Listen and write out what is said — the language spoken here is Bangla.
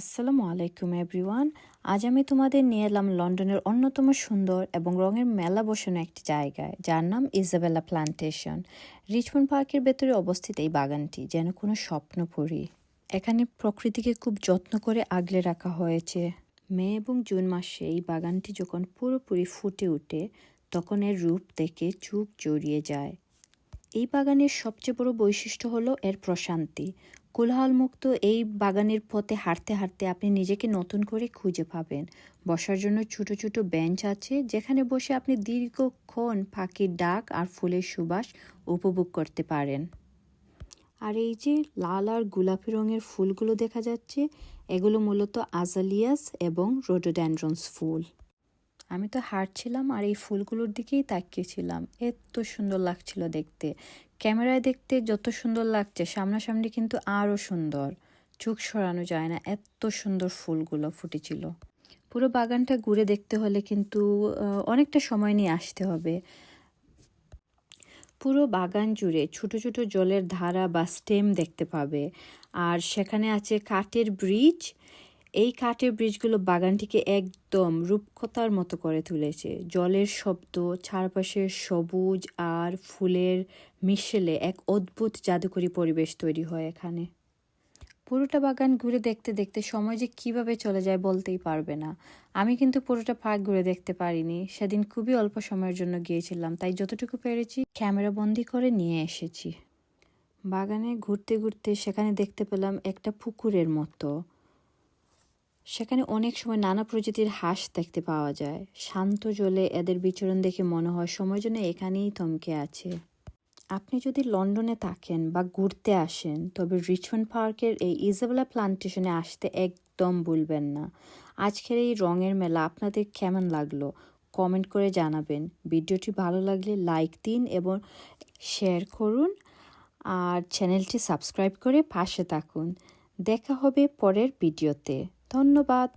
আসসালামু আলাইকুম এভরিওয়ান। আজ আমি তোমাদের নিয়ে এলাম লন্ডনের অন্যতম সুন্দর এবং রঙের মেলা বসানো একটি জায়গায়, যার নাম ইজাবেলা প্লান্টেশন। রিচমন্ড পার্কের ভেতরে অবস্থিত এই বাগানটি যেন কোনো স্বপ্নপুরী। এখানে প্রকৃতিকে খুব যত্ন করে আগলে রাখা হয়েছে। মে এবং জুন মাসে এই বাগানটি যখন পুরোপুরি ফুটে ওঠে, তখন এর রূপ দেখে চুপ জড়িয়ে যায়। এই বাগানের সবচেয়ে বড় বৈশিষ্ট্য হলো এর প্রশান্তি। কোলাহলমুক্ত এই বাগানের পথে হাঁটতে হাঁটতে আপনি নিজেকে নতুন করে খুঁজে পাবেন। বসার জন্য ছোট ছোট বেঞ্চ আছে, যেখানে বসে আপনি দীর্ঘক্ষণ পাখির ডাক আর ফুলের সুবাস উপভোগ করতে পারেন। আর এই যে লাল আর গোলাপি রঙের ফুলগুলো দেখা যাচ্ছে, এগুলো মূলত আজালিয়াস এবং রোডোড্যান্ড্রন্স ফুল। আমি তো হাঁটছিলাম আর এই ফুলগুলোর দিকেই তাকিয়েছিলাম। এত সুন্দর লাগছিল দেখতে। ক্যামেরায় দেখতে যত সুন্দর লাগছে, সামনাসামনি কিন্তু আরও সুন্দর। চোখ সরানো যায় না, এত সুন্দর ফুলগুলো ফুটেছিল। পুরো বাগানটা ঘুরে দেখতে হলে কিন্তু অনেকটা সময় নিয়ে আসতে হবে। পুরো বাগান জুড়ে ছোট ছোট জলের ধারা বা স্টেম দেখতে পাবে। আর সেখানে আছে কাঠের ব্রিজ এই কাঠের ব্রিজগুলো বাগানটিকে একদম রূপকথার মতো করে তুলেছে। জলের শব্দ, চারপাশের সবুজ আর ফুলের মিশেলে এক অদ্ভুত জাদুকরী পরিবেশ তৈরি হয় এখানে। পুরোটা বাগান ঘুরে দেখতে দেখতে সময় যে কীভাবে চলে যায় বলতেই পারবে না। আমি কিন্তু পুরোটা পার্ক ঘুরে দেখতে পারিনি। সেদিন খুবই অল্প সময়ের জন্য গিয়েছিলাম, তাই যতটুকু পেরেছি ক্যামেরা বন্দি করে নিয়ে এসেছি। বাগানে ঘুরতে ঘুরতে সেখানে দেখতে পেলাম একটা পুকুরের মতো। সেখানে অনেক সময় নানা প্রজাতির হাঁস দেখতে পাওয়া যায়। শান্ত জলে এদের বিচরণ দেখে মনে হয় সময় জন্য এখানেই থমকে আছে। আপনি যদি লন্ডনে থাকেন বা ঘুরতে আসেন, তবে রিচমন্ড পার্কের এই ইজাবেলা প্লান্টেশনে আসতে একদম ভুলবেন না। আজকের এই রঙের মেলা আপনাদের কেমন লাগল? কমেন্ট করে জানাবেন। ভিডিওটি ভালো লাগলে লাইক দিন এবং শেয়ার করুন আর চ্যানেলটি সাবস্ক্রাইব করে পাশে থাকুন। দেখা হবে পরের ভিডিওতে। ধন্যবাদ।